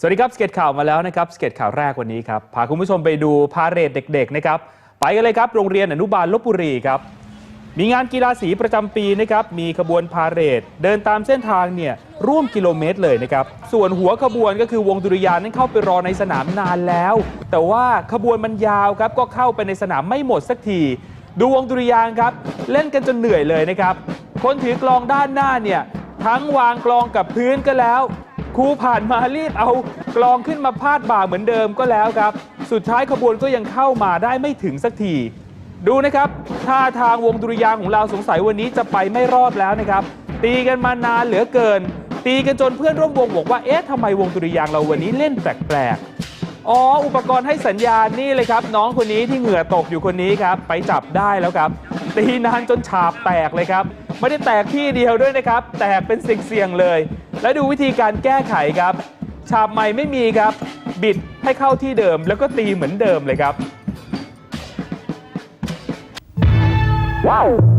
สวัสดีครับสเก็ตข่าวมาแล้วนะครับสเก็ตข่าวแรกวันนี้ครับพาคุณผู้ชมไปดูพาเรดเด็กๆนะครับไปกันเลยครับโรงเรียนอนุบาลลบบุรีครับมีงานกีฬาสีประจำปีนะครับมีขบวนพาเรดเดินตามเส้นทางเนี่ยร่วมกิโลเมตรเลยนะครับส่วนหัวขบวนก็คือวงดุริยางค์นั้นเข้าไปรอในสนามนานแล้ว แต่ว่าขบวนมันยาวครับก็เข้าไปในสนามไม่หมดสักที ดูวงดุริยางค์ครับเล่นกันจนเหนื่อยเลยนะครับคนถือกลองด้านหน้าเนี่ยทั้งวางกลองกับพื้นก็แล้ว ครูผ่านมารีบเอากลองขึ้นมาพาดบ่าเหมือนเดิมก็แล้วครับ สุดท้ายขบวนก็ยังเข้ามาได้ไม่ถึงสักที ดูนะครับท่าทางวงดุริยางของเราสงสัยวันนี้จะไปไม่รอดแล้วนะครับ ตีกันมานานเหลือเกิน ตีกันจนเพื่อนร่วมวงบอกว่าเอ๊ะทำไมวงดุริยางเราวันนี้เล่นแปลกๆอ๋ออุปกรณ์ให้สัญญาณนี่เลยครับ น้องคนนี้ที่เหงื่อตกอยู่คนนี้ครับ ไปจับได้แล้วครับ ตีนานจนฉาบแตกเลยครับ ไม่ได้แตกที่เดียวด้วยนะครับ แตกเป็นเสี่ยงๆเลย และดูวิธีการแก้ไขครับ ฉาบใหม่ไม่มีครับ บิดให้เข้าที่เดิม แล้วก็ตีเหมือนเดิมเลยครับ Wow.